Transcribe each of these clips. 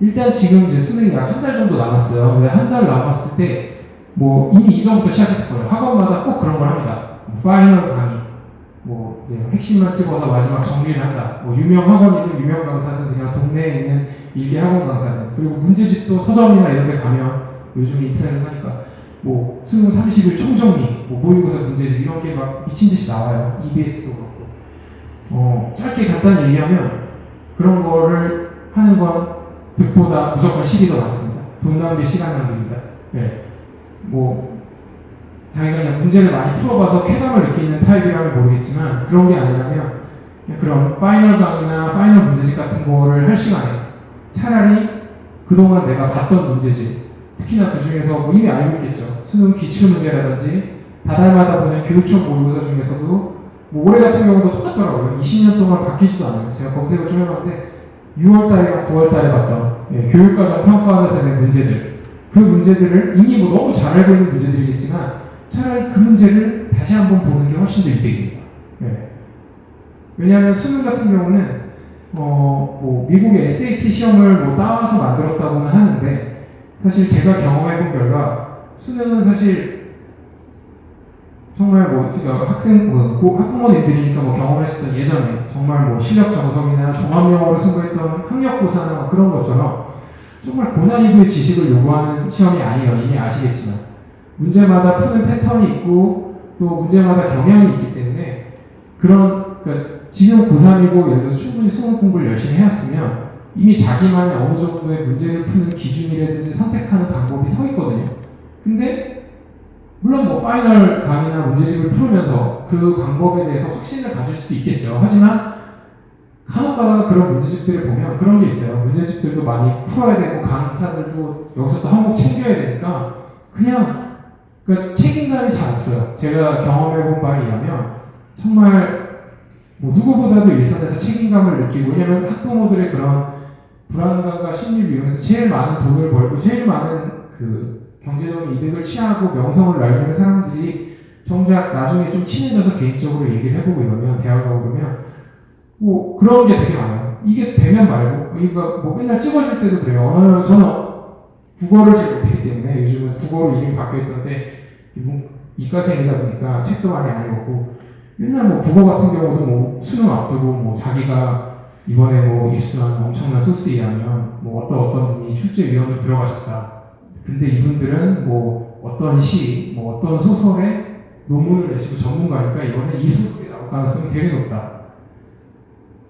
일단 지금 이제 수능이 약 한 달 정도 남았어요. 왜 한 달 남았을 때 뭐 이미 이전부터 시작했을 거예요. 학원마다 꼭 그런 걸 합니다. 뭐 파이널 강의, 뭐 이제 핵심만 찍어서 마지막 정리를 한다. 뭐 유명 학원이든 유명 강사든 그냥 동네에 있는 일개 학원 강사든 그리고 문제집도 서점이나 이런 데 가면 요즘 인터넷에서 하니까 뭐 수능 30일 총정리, 뭐 모의고사 문제집 이런 게 막 미친 듯이 나와요. EBS도 그렇고. 어, 짧게 간단히 얘기하면 그런 거를 하는 건 득보다 무조건 실이 더 많습니다. 돈 낭비, 시간 낭비입니다. 네. 뭐 자기가 그냥 문제를 많이 풀어봐서 쾌감을 느끼는 타입이라면 모르겠지만 그런 게 아니라면 그런 파이널 강의나 파이널 문제집 같은 거를 할 시간에 차라리 그동안 내가 봤던 문제집 특히나 그 중에서 뭐 이미 알고 있겠죠. 수능 기출 문제라든지 다달마다 보는 교육청 모의고사 중에서도 뭐 올해 같은 경우도 똑같더라고요. 20년 동안 바뀌지도 않아요. 제가 검색을 좀 해봤는데 6월달이랑 9월달에 봤던 예, 교육과정 평가원에서 낸 문제들 그 문제들을 이미 뭐 너무 잘 알고 있는 문제들이겠지만 차라리 그 문제를 다시 한번 보는 게 훨씬 더 이득입니다. 예. 왜냐하면 수능 같은 경우는 어, 뭐 미국의 SAT 시험을 뭐 따와서 만들었다고는 하는데 사실 제가 경험해본 결과 수능은 사실 정말 뭐 그러니까 학생 뭐 고- 학부모님들이니까 뭐 경험했었던 예전에 정말 뭐 실력 정석이나 종합 영어를 승부했던 학력고사나 뭐 그런 것처럼 정말 고난이도의 지식을 요구하는 시험이 아니에요. 이미 아시겠지만 문제마다 푸는 패턴이 있고 또 문제마다 경향이 있기 때문에 그런 그러니까 지금 고3이고 예를 들어서 충분히 수능 공부를 열심히 해왔으면 이미 자기만의 어느 정도의 문제를 푸는 기준이라든지 선택하는 방법이 서 있거든요. 근데 물론 뭐 파이널 강의나 문제집을 풀으면서 그 방법에 대해서 확신을 가질 수도 있겠죠. 하지만 간혹 가다가 그런 문제집들을 보면 그런 게 있어요. 문제집들도 많이 풀어야 되고 강사들도 여기서 또 한몫 챙겨야 되니까 그냥 그 책임감이 잘 없어요. 제가 경험해 본 바에 의하면 정말 뭐 누구보다도 일선에서 책임감을 느끼고 왜냐면 학부모들의 그런 불안감과 심리를 이용해서 제일 많은 돈을 벌고 제일 많은 그 경제적인 이득을 취하고 명성을 날리는 사람들이 정작 나중에 좀 친해져서 개인적으로 얘기를 해보고 이러면 대화가 그러면 뭐 그런 게 되게 많아요. 이게 되면 말고 이거 뭐 맨날 찍어줄 때도 그래요. 어느 저는 국어를 잘 못하기 때문에 요즘은 국어로 이름이 바뀌어 있던데 이과생이다 보니까 책도 많이 안 읽었고 맨날 뭐 국어 같은 경우도 뭐 수능 앞두고 뭐 자기가 이번에 뭐 입수한 엄청난 소스에 의하면 뭐 어떤 어떤 분이 출제위원으로 들어가셨다. 근데 이분들은 뭐 어떤 시, 뭐 어떤 소설에 논문을 내시고 전문가니까 이번에 이 소설이 나올 가능성이 되게 높다.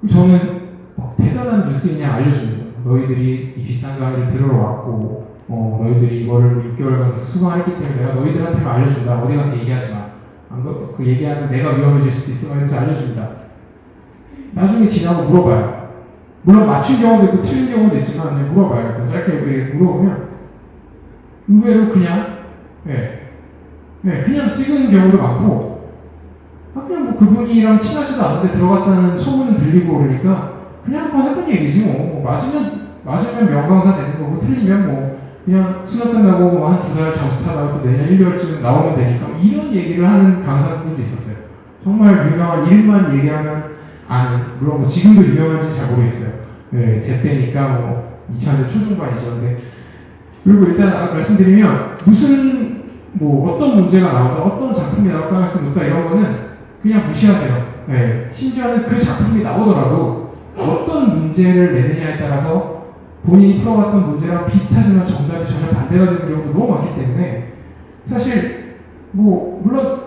그럼 저는 막 대단한 뉴스냐 알려줍니다. 너희들이 이 비싼 강의를 들으러 왔고, 어, 너희들이 이거를 6개월간 수강했기 때문에 내가 너희들한테만 알려준다. 어디 가서 얘기하지 마. 안 그, 그 얘기하면 내가 위험해질 수도 있어. 이러면서 알려줍니다. 나중에 지나고 물어봐요. 물론 맞춘 경우도 있고 틀린 경우도 있지만 물어봐요. 짧게 물어보면 의외로 그냥 예, 예, 그냥 찍은 경우도 많고 아, 그냥 뭐 그분이랑 친하지도 않은데 들어갔다는 소문은 들리고 그러니까 그냥 한번 해본 얘기지 뭐, 뭐 맞으면 맞으면 명강사 되는 거고 틀리면 뭐 그냥 수능 끝나고 뭐 한두 달 잠수 타다가 또 내년 1월쯤 나오면 되니까 뭐 이런 얘기를 하는 강사분들도 있었어요. 정말 유명한 이름만 얘기하면 아는 물론 뭐 지금도 유명한지 잘 모르겠어요. 네, 제 때니까 뭐 2000년 초중반이죠. 근데 그리고 일단 아까 말씀드리면 무슨 뭐 어떤 문제가 나온다, 어떤 작품이 나올 가능성이 높다 이런 거는 그냥 무시하세요. 네, 심지어는 그 작품이 나오더라도 어떤 문제를 내느냐에 따라서 본인이 풀어갔던 문제랑 비슷하지만 정답이 전혀 반대가 되는 경우도 너무 많기 때문에 사실 뭐 물론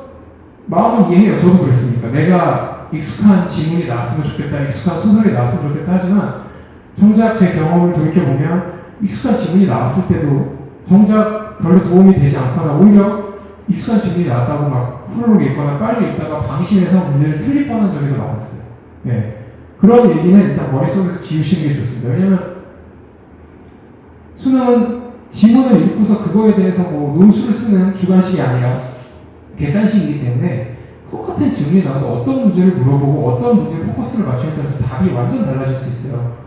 마음은 이해해요. 저도 그랬으니까 내가 익숙한 지문이 나왔으면 좋겠다, 익숙한 소설이 나왔으면 좋겠다 하지만 정작 제 경험을 돌이켜 보면 익숙한 지문이 나왔을 때도 정작 별로 도움이 되지 않거나 오히려 익숙한 지문이 나왔다고 막 후루룩 읽거나 빨리 읽다가 방심해서 문제를 틀릴 뻔한 적이 더 많았어요. 네. 그런 얘기는 일단 머릿속에서 지우시는 게 좋습니다. 왜냐면 수능은 지문을 읽고서 그거에 대해서 뭐 논술을 쓰는 주관식이 아니라 객관식이기 때문에 똑같은 질문이 나와도 어떤 문제를 물어보고 어떤 문제에 포커스를 맞추냐에 따라서 답이 완전 달라질 수 있어요.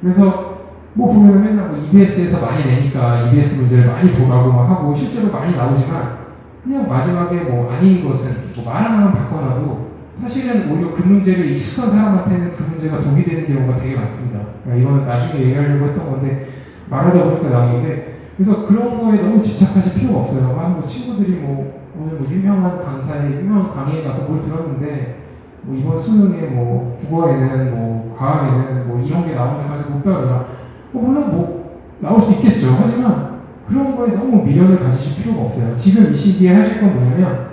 그래서 뭐 보면 맨날 뭐 EBS에서 많이 내니까 EBS 문제를 많이 보라고 막 하고 실제로 많이 나오지만 그냥 마지막에 뭐 아닌 것은 뭐 말 하나만 바꿔놔도 사실은 오히려 그 문제를 익숙한 사람한테는 그 문제가 독이 되는 경우가 되게 많습니다. 그러니까 이거는 나중에 얘기하려고 했던 건데 말하다 보니까 나오는데 그래서 그런 거에 너무 집착하실 필요가 없어요. 아, 뭐 친구들이 뭐 오늘 뭐 유명한 강사에 유명한 강의에 가서 뭘 들었는데 뭐 이번 수능에 뭐 국어에는 뭐 과학에는 뭐 이런 게 나오는 거 가지고 없다거나 어, 물론 뭐 나올 수 있겠죠. 하지만 그런 거에 너무 미련을 가지실 필요가 없어요. 지금 이 시기에 하실 건 뭐냐면